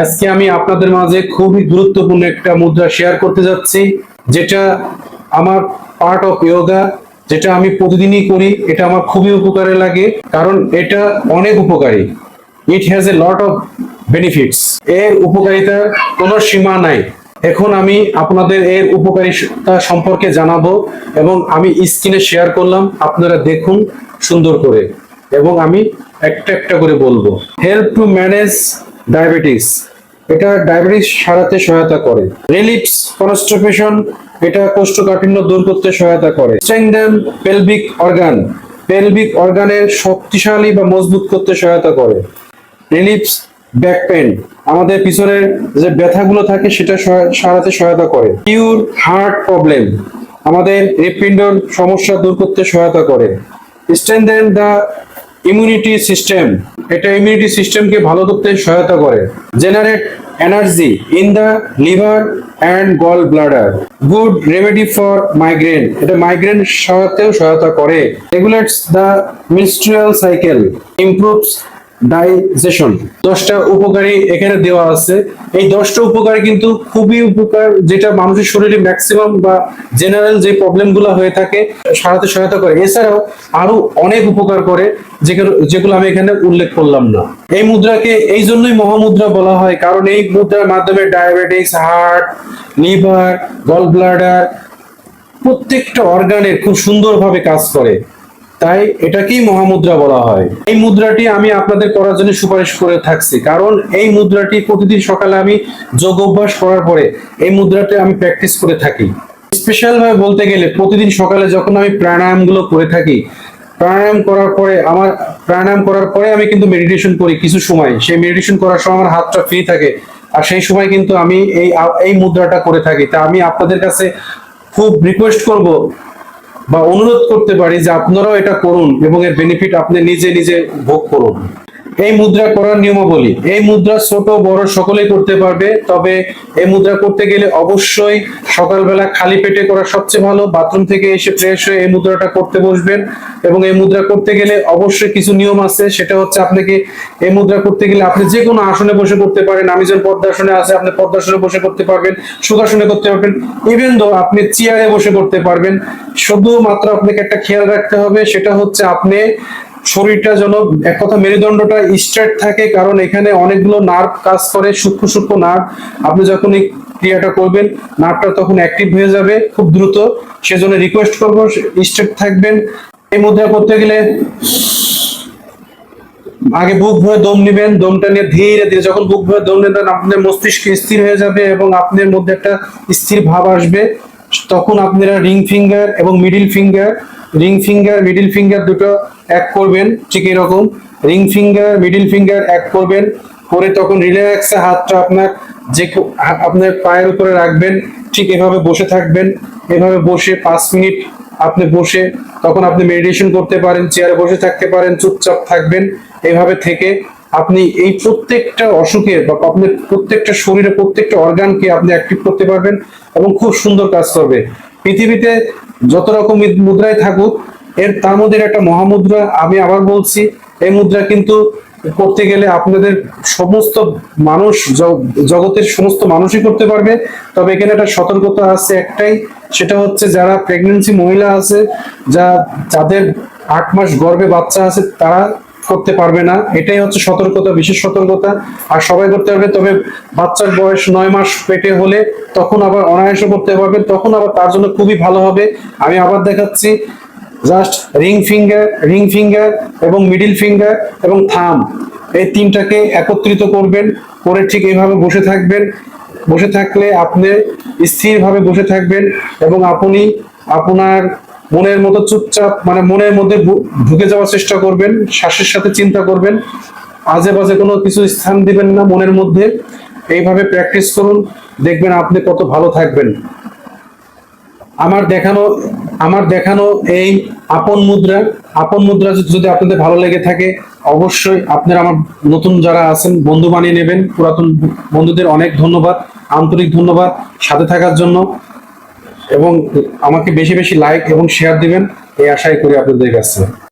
আজকে আমি আপনাদের মাঝে খুবই গুরুত্বপূর্ণ একটা মুদ্রা শেয়ার করতে যাচ্ছি, যেটা আমার পার্ট অফ ইয়োগা যেটা আমি প্রতিদিনই করি, এটা আমার খুবই উপকারে লাগে, কারণ এটা অনেক উপকারী। It has a lot of benefits এর উপকারিতার কোনো সীমা নাই। এখন আমি আপনাদের এর উপকারিতা সম্পর্কে জানাব এবং আমি স্ক্রিনে শেয়ার করলাম, আপনারা দেখুন সুন্দর করে। এবং আমি একটা একটা করে বলব। Help to manage diabetes. এটা ডায়াবেটিস সারাতে সহায়তা করে। রিলিপস, কনস্টিপেশন, এটা কোষ্ঠকাঠিন্য দূর করতে সহায়তা করে। Strengthen pelvic organ. পেলভিক অর্গানের শক্তিশালী বা মজবুত করতে সহায়তা করে। Relieves, back pain. আমাদের পিছনের যে ব্যথাগুলো থাকে, সেটা সারাতে সহায়তা করে। Pure heart problem. আমাদের হৃৎপিণ্ডর সমস্যা দূর করতে সহায়তা করে। স্ট্রেংথেন দ্য ইমিউনিটি সিস্টেম এটা ইমিউনিটি সিস্টেমকে ভালো করতে সহায়তা করে। Generate energy in the liver and gall bladder good remedy for migraine এটা মাইগ্রেন সহায়তেও সহায়তা করে। Regulates the menstrual cycle improves digestion. দশটা উপকারী এখানে দেওয়া আছে। এই দশটা উপকারী কিন্তু খুবই উপকার, যেটা মানুষের শরীরে ম্যাক্সিমাম বা জেনারেল যে প্রবলেমগুলো হয়ে থাকে, সারাতে সহায়তা করে। এছাড়াও আরও অনেক উপকার করে যেগুলো আমি এখানে উল্লেখ করলাম না। এই মুদ্রাকে, এই জন্যই মহামুদ্রা বলা হয়, কারণ এই মুদ্রার মাধ্যমে diabetes heart liver gall bladder প্রত্যেকটা অর্গানের খুব সুন্দরভাবে কাজ করে। তাই এটাকেই মহামুদ্রা বলা হয়। এই মুদ্রাটি আমি আপনাদের করার জন্য সুপারিশ করে থাকছি। কারণ এই মুদ্রাটি প্রতিদিন সকালে আমি যোগ অভ্যাস করার পরে এই মুদ্রাটি আমি প্র্যাকটিস করে থাকি। স্পেশাল ভাবে বলতে গেলে প্রতিদিন সকালে যখন আমি প্রাণায়ামগুলো করে থাকি, প্রাণায়াম করার পরে আমার, প্রাণায়াম করার পরে আমি কিন্তু মেডিটেশন করি কিছু সময়। সেই মেডিটেশন করার সময় আমার হাতটা ফ্রি থাকে। আর সেই সময় কিন্তু আমি এই এই মুদ্রাটা করে থাকি। তা আমি আপনাদের কাছে খুব রিকোয়েস্ট করব বা অনুরোধ করতে পারি যে আপনারাও এটা করুন এবং এর বেনিফিট আপনি নিজে নিজে ভোগ করুন। এই মুদ্রা করার নিয়মাবলী, এই মুদ্রা ছোট, বড় সকলেই করতে পারবে, তবে এই মুদ্রা করতে গেলে অবশ্যই সকালবেলা খালি পেটে করা সবচেয়ে ভালো, বাথরুম থেকে এসে ফ্রেশ হয়ে এই মুদ্রাটা করতে বসবেন। এবং এই মুদ্রা করতে গেলে অবশ্যই কিছু নিয়ম আছে, সেটা হচ্ছে আপনাকে এই মুদ্রা করতে গেলে আপনি যে কোনো আসনে বসে করতে পারেন আমি যেমন পদ্মাসনে আছে, আপনি পদ্মাসনে বসে করতে পারবেন সুখাসনে করতে পারবেন ইভেন দো আপনি চেয়ারে বসে করতে পারবেন। শুধুমাত্র আপনাকে একটা খেয়াল রাখতে হবে, সেটা হচ্ছে আপনি শরীরটা যেন, এক কথা মেরুদণ্ডটা স্ট্রেট থাকে, কারণ এখানে অনেকগুলো নার্ভ কাজ করে, সূক্ষ্ম সূক্ষ্ম নার্ভ আপনি যখন এই ক্রিয়াটা করবেন নার্ভটা তখন অ্যাক্টিভ হয়ে যাবে খুব দ্রুত। সেজন্য রিকোয়েস্ট করব স্ট্রেট থাকবেন। এই মুদ্রা করতে গেলে আগে বুক ভরে দম নেবেন, দমটা নিয়ে ধীরে ধীরে যখন বুক ভরে দম নেবেন আপনার মস্তিষ্ক স্থির হয়ে যাবে এবং আপনার মধ্যে একটা স্থির ভাব আসবে। তখন আপনারা রিং ফিঙ্গার এবং middle finger ring finger middle finger দুটো এক করবেন, ঠিক এরকম। রিং ফিঙ্গার, মিডিল ফিঙ্গার এক করবেন। করে তখন রিল্যাক্সে হাতটা আপনার যে আপনার পায়ের উপরে রাখবেন, ঠিক এভাবে বসে থাকবেন। এভাবে বসে পাঁচ মিনিট আপনি বসে, তখন আপনি মেডিটেশন করতে পারেন চেয়ারে বসে থাকতে পারেন, চুপচাপ থাকবেন। এভাবে থেকে আপনি এই প্রত্যেকটা অসুখের বা আপনার প্রত্যেকটা শরীরে প্রত্যেকটা অর্গানকে আপনি অ্যাক্টিভ করতে পারবেন এবং খুব সুন্দর কাজ করবে। পৃথিবীতে যত রকম মুদ্রায় থাকুক এর মধ্যে একটা মহামুদ্রা, আমি আবার বলছি, এই মুদ্রা কিন্তু করতে গেলে আপনাদের সমস্ত মানুষ জগতের সমস্ত মানুষই করতে পারবে। তবে এখানে একটা সতর্কতা আছে একটাই, সেটা হচ্ছে যারা প্রেগনেন্সি মহিলা আছে, যা, যাদের আট মাস গর্ভে বাচ্চা আছে, তারা করতে পারবে না। এটাই হচ্ছে সতর্কতা, বিশেষ সতর্কতা। আর সবাই করতে পারবে, তবে বাচ্চার বয়স নয় মাস পেটে হলে তখন আবার অনায়াসে করতে পারবে, তখন আবার তার জন্য খুবই ভালো হবে। আমি আবার দেখাচ্ছি just ring finger ring finger এবং মিডিল ফিঙ্গার এবং থাম এই তিনটাকে একত্রিত করবেন, করে ঠিক এইভাবে বসে থাকবেন। বসে থাকলে আপনি স্থিরভাবে বসে থাকবেন এবং আপনি আপনার মনের মতো চুপচাপ মানে মনের মধ্যে ঢুকে যাওয়ার চেষ্টা করবেন, শ্বাসের সাথে চিন্তা করবেন। আজে বাজে কোনো কিছু স্থান দিবেন না মনের মধ্যে। এইভাবে প্র্যাকটিস করুন, দেখবেন আপনি কত ভালো থাকবেন। আমার দেখানো আমার দেখানো এই আপন মুদ্রা আপন মুদ্রা যদি- আপনাদের ভালো লেগে থাকে, অবশ্যই আপনারা আমার নতুন যারা আছেন, বন্ধু বানিয়ে নেবেন। পুরাতন বন্ধুদের অনেক ধন্যবাদ, আন্তরিক ধন্যবাদ সাথে থাকার জন্য। এবং আমাকে বেশি বেশি লাইক এবং শেয়ার দিবেন, এই আশাই করি আপনাদের কাছে।